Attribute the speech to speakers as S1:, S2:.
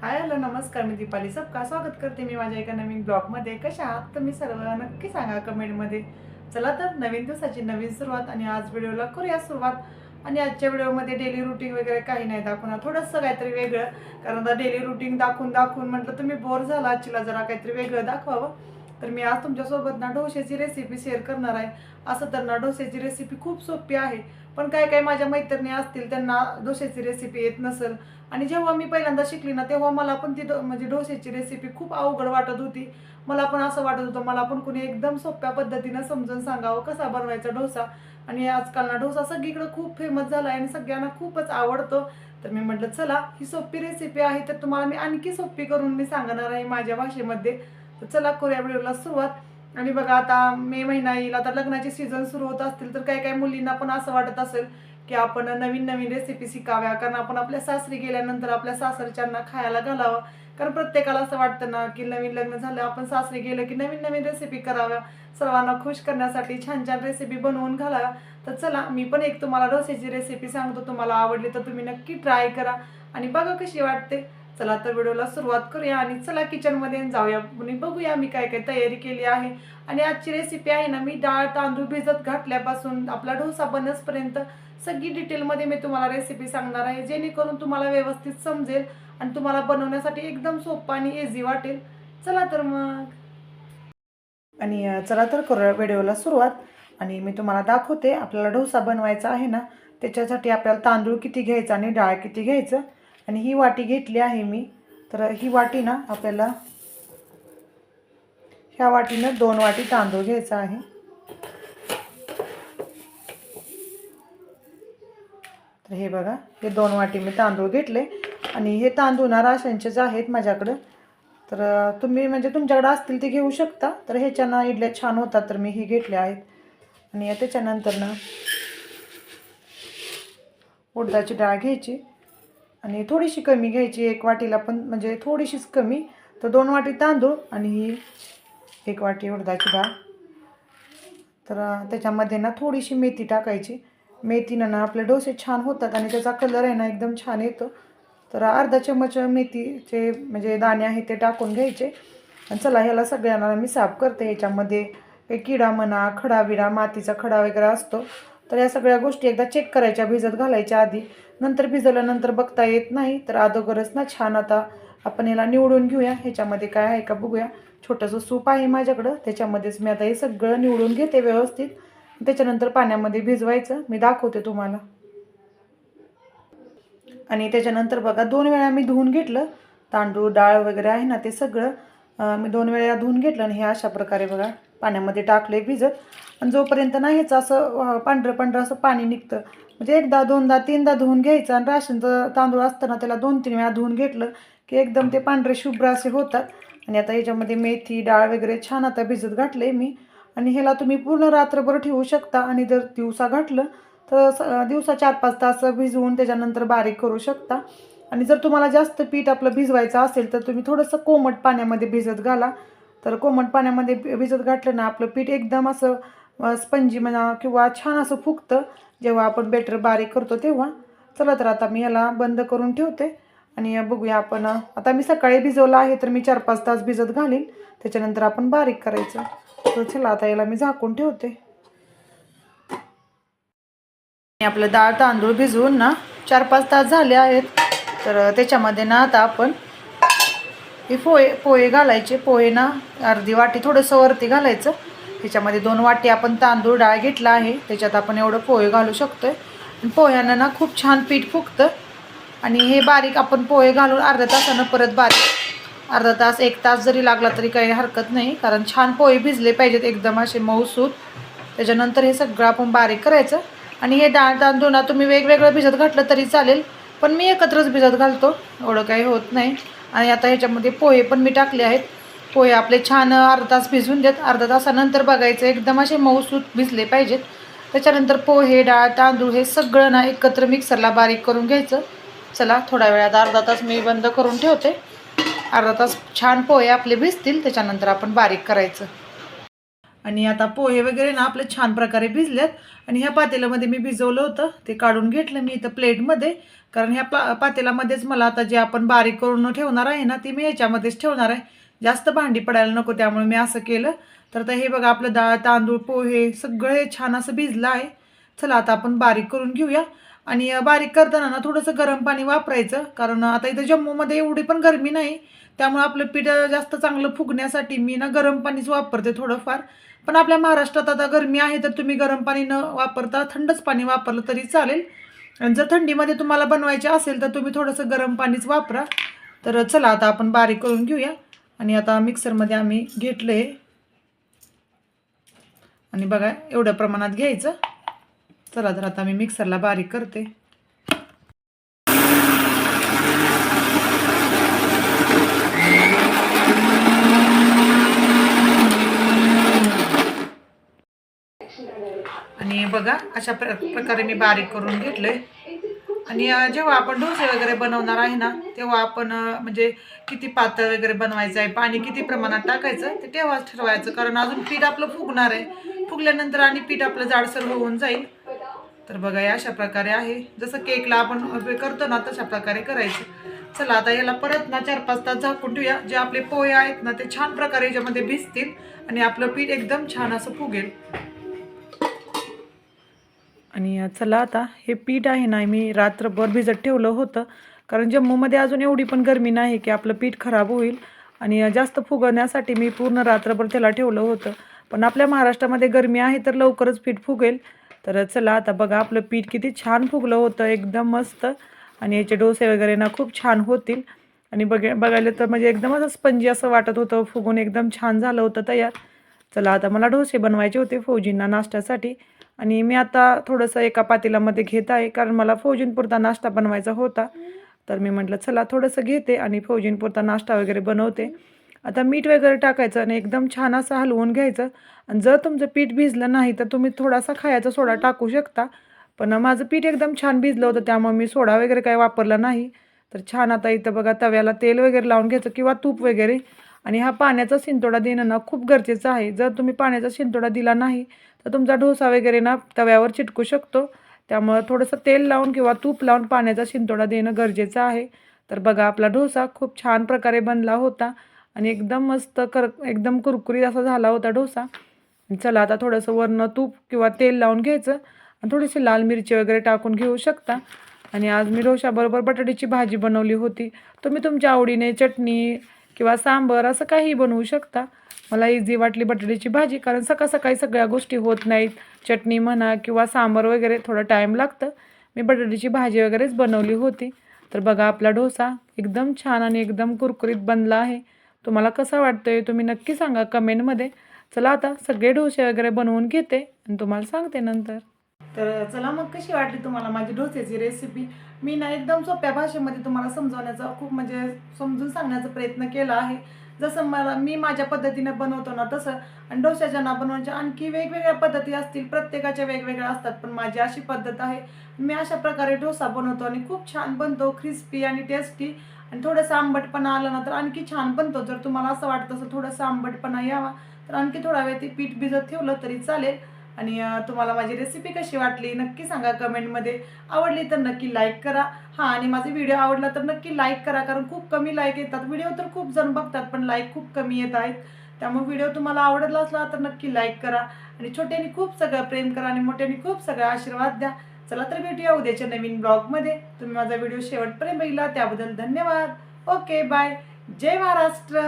S1: Hi hello नमस्कार मी दीपाली. सबका स्वागत करते मी माझ्या एका नवीन ब्लॉगमध्ये. कशा आहात? तुम्ही सर्व नक्की सांगा कमेंटमध्ये. चला तर नवीन दिवसाची नवीन सुरुवात आणि आज व्हिडिओला करूया सुरुवात. आणि आजच्या व्हिडिओमध्ये डेली रुटीन वगैरे काही नाही दाखवणार. थोडंसं काहीतरी वेगळं. कारण डेली रुटीन दाखवून दाखवून म्हटलं तुम्ही बोर झाला आजचीला जरा काहीतरी वेगळं दाखवावं. तर मी आज तुमच्यासोबत ना डोश्याची रेसिपी शेअर करणार आहे. असं तर ना डोश्याची रेसिपी खूप सोपी आहे पण काय काय माझ्या मैत्रिणी असतील त्यांना डोश्याची रेसिपी येत नसेल. आणि जेव्हा मी पहिल्यांदा शिकली ना तेव्हा मला पण ती डो- म्हणजे डोश्याची रेसिपी खूप अवघड वाटत होती. मला पण असं वाटत होतं मला पण कुणी एकदम सोप्या पद्धतीनं समजून सांगावं कसा बनवायचा डोसा. आणि आजकाल ना डोसा सगळीकडं खूप फेमस झाला आहे आणि सगळ्यांना खूपच आवडतो. तर मी म्हटलं चला ही सोपी रेसिपी आहे तर तुम्हाला मी आणखी सोपी करून मी सांगणार आहे माझ्या भाषेमध्ये. तर चला करूया व्हिडिओला सुरुवात. आणि बघा आता मे महिना येईल आता लग्नाचे सीझन सुरू होत असतील तर काही काही मुलींना पण असं वाटत असेल की आपण नवीन नवीन रेसिपी शिकाव्या. कारण आपण आपल्या सासरी गेल्यानंतर आपल्या सासरच्यांना खायला घालावं. कारण प्रत्येकाला असं वाटतं ना की नवीन लग्न झालं आपण सासरी गेलं की नवीन नवीन रेसिपी कराव्या. सर्वांना खुश करण्यासाठी छान छान रेसिपी बनवून घालाव्या तर चला मी पण एक तुम्हाला डोस्याची रेसिपी सांगतो. तुम्हाला आवडली तर तुम्ही नक्की ट्राय करा. आणि बघा कशी वाटते. चला तर व्हिडिओला सुरुवात करूया आणि चला किचनमध्ये जाऊया. आणि बघूया मी काय काय तयारी केली आहे. आणि आजची रेसिपी आहे ना मी डाळ तांदूळ भिजत घातल्यापासून आपला डोसा बनसपर्यंत सगळी डिटेलमध्ये मी तुम्हाला रेसिपी सांगणार आहे. जेणेकरून तुम्हाला व्यवस्थित समजेल आणि तुम्हाला बनवण्यासाठी एकदम सोपं आणि इझी वाटेल. चला तर मग. आणि चला तर करूया व्हिडिओला सुरुवात. आणि मी तुम्हाला दाखवते आपल्याला डोसा बनवायचा आहे ना त्याच्यासाठी आपल्याला तांदूळ किती घ्यायचा आणि डाळ किती घ्यायचं. आणि ही वाटी घेतली आहे मी. तर ही वाटी ना आपल्याला ह्या वाटीनं दोन वाटी तांदूळ घ्यायचा आहे. तर हे बघा हे दोन वाटी मी तांदूळ घेतले आणि हे तांदूळ ना राशनचेच आहेत माझ्याकडं. तर तुम्ही म्हणजे तुमच्याकडे असतील ते घेऊ शकता. तर ह्याच्यानं इडल्या छान होतात तर मी ही घेतल्या आहेत. आणि त्याच्यानंतर ना उडदाची डाळ घ्यायची. आणि थोडीशी कमी घ्यायची एक वाटीला पण म्हणजे थोडीशीच कमी. तर दोन वाटी तांदूळ आणि ही एक वाटी उडदाची डाळ. तर त्याच्यामध्ये ना थोडीशी मेथी टाकायची. मेथीनं ना आपले डोसे छान होतात आणि त्याचा कलर आहे ना एकदम छान येतो. तर अर्धा चमच मेथीचे म्हणजे दाणे आहेत ते टाकून घ्यायचे. आणि चला ह्याला सगळ्यांना मी साफ करते. ह्याच्यामध्ये काही किडा म्हणा खडाविडा मातीचा खडा वगैरे असतो. तर या सगळ्या गोष्टी एकदा चेक करायच्या भिजत घालायच्या आधी. नंतर भिजवल्यानंतर बघता येत नाही तर अगोदरच ना छान आता आपण याला निवडून घेऊया. ह्याच्यामध्ये काय आहे का बघूया. छोटंसं सूप आहे माझ्याकडं त्याच्यामध्येच मी आता हे सगळं निवडून घेते व्यवस्थित. त्याच्यानंतर पाण्यामध्ये भिजवायचं. मी दाखवते तुम्हाला. आणि त्याच्यानंतर बघा दोन वेळा मी धुवून घेतलं. तांदूळ डाळ वगैरे आहे ना ते सगळं मी दोन वेळा धुवून घेतलं आणि हे अशा प्रकारे बघा. पाण्यामध्ये टाकले भिजत. आणि जोपर्यंत नाही ह्याचं असं पांढरं पांढरं असं पाणी निघतं म्हणजे एकदा दोनदा तीनदा धुवून घ्यायचं आणि राशनचं तांदूळ असताना त्याला दोन तीन वेळा धुवून घेतलं की एकदम ते पांढरे शुभ्र असे होतात. आणि आता याच्यामध्ये मेथी डाळ वगैरे छान आता भिजत घातले मी. आणि ह्याला तुम्ही पूर्ण रात्रभर ठेवू शकता आणि जर दिवसा घातलं तर दिवसा चार पाच तास भिजवून त्याच्यानंतर बारीक करू शकता. आणि जर तुम्हाला जास्त पीठ आपलं भिजवायचं असेल तर तुम्ही थोडंसं कोमट पाण्यामध्ये भिजत घाला. तर कोमट पाण्यामध्ये भिजत घातलं ना आपलं पीठ एकदम असं स्पंजी म्हणा किंवा छान असं फुगतं. जेव्हा आपण बेटर बारीक करतो तेव्हा. चला तर आता मी याला बंद करून ठेवते. आणि बघूया आपण आता मी सकाळी भिजवलं आहे तर मी चार पाच तास भिजत घालीन. त्याच्यानंतर आपण बारीक करायचं. तर चला आता याला मी झाकून ठेवते. आणि आपलं डाळ तांदूळ भिजवून ना चार पाच तास झाले आहेत. तर त्याच्यामध्ये ना आता आपण हे पोहे पोहे घालायचे. पोहे ना अर्धी वाटी थोडंसं वरती घालायचं. त्याच्यामध्ये दोन वाटी आपण तांदूळ डाळ घेतला आहे. त्याच्यात आपण एवढं पोहे घालू शकतो आहे पोह्यानं ना खूप छान पीठ फुगतं. आणि हे बारीक आपण पोहे घालून अर्ध्या तासानं परत बारीक अर्धा तास एक तास जरी लागला तरी काही हरकत नाही. कारण छान पोहे भिजले पाहिजेत एकदम असे मऊसूत. त्याच्यानंतर हे सगळं आपण बारीक करायचं. आणि हे डाळ तांदूळ ना तुम्ही वेगवेगळं भिजत घातलं तरी चालेल. पण मी एकत्रच भिजत घालतो. एवढं काही होत नाही. आणि आता ह्याच्यामध्ये पोहे पण मी टाकले आहेत. पोहे आपले छान अर्धा तास भिजवून देत. अर्धा तासानंतर बघायचं एकदम असे मऊसूत भिजले पाहिजेत. त्याच्यानंतर पोहे डाळ तांदूळ हे सगळं ना एकत्र मिक्सरला बारीक करून घ्यायचं. चला थोड्या वेळात अर्धा तास मी बंद करून ठेवते. अर्धा तास छान पोहे आपले भिजतील त्याच्यानंतर आपण बारीक करायचं. आणि आता पोहे वगैरे ना आपले छान प्रकारे भिजलेत. आणि ह्या पातेल्यामध्ये मी भिजवलं होतं. ते काढून घेतलं मी इथं प्लेटमध्ये. कारण ह्या पा पातेल्यामध्येच मला आता जे आपण बारीक करून ठेवणार आहे ना ती मी याच्यामध्येच ठेवणार आहे. जास्त भांडी पडायला नको त्यामुळे मी असं केलं. तर आता हे बघा आपलं डाळ तांदूळ पोहे सगळे छान असं भिजलं आहे. चला आता आपण बारीक करून घेऊया. आणि बारीक करताना ना थोडंसं गरम पाणी वापरायचं. कारण आता इथं जम्मूमध्ये एवढी पण गरमी नाही. त्यामुळे आपलं पीठ जास्त चांगलं फुगण्यासाठी मी ना गरम पाणीच वापरते थोडंफार. पण आपल्या महाराष्ट्रात आता गरमी आहे तर तुम्ही गरम पाणी न वापरता थंडच पाणी वापरलं तरी चालेल. आणि जर थंडीमध्ये तुम्हाला बनवायचे असेल तर तुम्ही थोडंसं गरम पाणीच वापरा. तर चला आता आपण बारीक करून घेऊया. आणि आता मिक्सरमध्ये आम्ही घेतलं आहे आणि बघा एवढ्या प्रमाणात घ्यायचं. चला तर आता मी मिक्सरला बारीक करते. आणि बघा अशा प्र प्रकारे मी बारीक करून घेतलंय. आणि जेव्हा आपण डोसे वगैरे बनवणार आहे ना तेव्हा आपण म्हणजे किती पातळ वगैरे बनवायचं आहे पाणी किती प्रमाणात टाकायचं ते तेव्हाच ठरवायचं. कारण अजून पीठ आपलं फुगणार आहे. फुगल्यानंतर आणि पीठ आपलं जाडसर होऊन जाईल. तर बघा या अशा प्रकारे आहे. जसं केकला आपण करतो ना तशा प्रकारे करायचं. चला आता याला परत ना चार पाच तास झाकून ठेवूया. जे आपले पोहे आहेत ना ते छान प्रकारे याच्यामध्ये भिजतील आणि आपलं पीठ एकदम छान असं फुगेल. आणि चला आता हे पीठ आहे ना मी रात्रभर भिजत ठेवलं होतं. कारण जम्मूमध्ये अजून एवढी पण गरमी नाही की आपलं पीठ खराब होईल. आणि जास्त फुगवण्यासाठी मी पूर्ण रात्रभर त्याला ठेवलं होतं. पण आपल्या महाराष्ट्रामध्ये गरमी आहे तर लवकरच पीठ फुगेल. तर चला आता बघा आपलं पीठ किती छान फुगलं होतं एकदम मस्त. आणि याचे डोसे वगैरे ना खूप छान होतील. आणि बघ बघायला तर म्हणजे एकदम असं स्पंजी असं वाटत होतं फुगून एकदम छान झालं होतं तयार. चला आता मला डोसे बनवायचे होते फौजींना नाश्त्यासाठी. आणि मी आता थोडंसं एका पातेल्यामध्ये घेत आहे कारण मला फौजींपुरता नाश्ता बनवायचा होता. तर मी म्हटलं चला थोडंसं घेते आणि फौजींपुरता नाश्ता वगैरे बनवते. आता मीठ वगैरे टाकायचं आणि एकदम छान असं हलवून घ्यायचं. आणि जर तुमचं पीठ भिजलं नाही तर तुम्ही थोडासा खायचा सोडा टाकू शकता. पण माझं पीठ एकदम छान भिजलं होतं त्यामुळे मी सोडा वगैरे काही वापरला नाही. तर छान आता इथं बघा तव्याला तेल वगैरे लावून घ्यायचं किंवा तूप वगैरे. आणि हा पाण्याचा शिंतोडा देणं ना खूप गरजेचं आहे. जर तुम्ही पाण्याचा शिंतोडा दिला नाही तर तुमचा डोसा वगैरे ना तव्यावर चिटकू शकतो. त्यामुळं थोडंसं तेल लावून किंवा तूप लावून पाण्याचा शिंतोडा देणं गरजेचं आहे. तर बघा आपला डोसा खूप छान प्रकारे बनला होता आणि एकदम मस्त कर एकदम कुरकुरीत असा झाला होता डोसा. चला आता थोडंसं वरनं तूप किंवा तेल लावून घ्यायचं आणि थोडीशी लाल मिरची वगैरे टाकून घेऊ शकता. आणि आज मी डोशाबरोबर बटाट्याची भाजी बनवली होती. तुम्ही तुमच्या आवडीने चटणी किंवा सांबर असं काही बनवू शकता. मला इझी वाटली बटाट्याची भाजी कारण सकाळ सकाळी सगळ्या गोष्टी होत नाहीत. चटणी म्हणा किंवा सांबर वगैरे थोडं टाईम लागतं. मी बटाट्याची भाजी वगैरेच बनवली होती. तर बघा आपला डोसा एकदम छान आणि एकदम कुरकुरीत बनला आहे. तुम्हाला कसा वाटतोय तुम्ही नक्की सांगा कमेंटमध्ये चला आता सगळे डोसे वगैरे बनवून घेते आणि तुम्हाला सांगते नंतर. तर चला मग कशी वाटली तुम्हाला माझी डोस्याची रेसिपी मी ना एकदम सोप्या भाषेमध्ये तुम्हाला समजवण्याचा खूप म्हणजे समजून सांगण्याचा प्रयत्न केला आहे. जसं मला मी माझ्या पद्धतीने बनवतो ना तसं. आणि डोश्याच्या ना बनवण्याच्या आणखी वेगवेगळ्या पद्धती असतील प्रत्येकाच्या वेगवेगळ्या असतात पण माझी अशी पद्धत आहे. मी अशा प्रकारे डोसा बनवतो आणि खूप छान बनतो क्रिस्पी आणि टेस्टी आणि थोडंसं आंबटपणा आलं ना तर आणखी छान बनतो. जर तुम्हाला असं वाटतं असं थोडंसं आंबटपणा यावा तर आणखी थोडा वेळ ते पीठ भिजत ठेवलं तरी चालेल. आणि तुम्हाला माझी रेसिपी कशी वाटली नक्की सांगा कमेंटमध्ये आवडली तर नक्की लाईक करा. हां आणि माझा व्हिडिओ आवडला तर नक्की लाईक करा कारण खूप कमी लाईक येतात. व्हिडिओ तर खूप जण बघतात पण लाईक खूप कमी येत आहेत. त्यामुळे व्हिडिओ तुम्हाला आवडला असला तर नक्की लाईक करा. आणि छोट्याने खूप सगळं प्रेम करा आणि मोठ्याने खूप सगळं आशीर्वाद द्या. चला तर भेटूया उद्याच्या नवीन ब्लॉगमध्ये तुम्ही माझा व्हिडिओ शेवटपर्यंत बघितला त्याबद्दल धन्यवाद. ओके बाय जय महाराष्ट्र.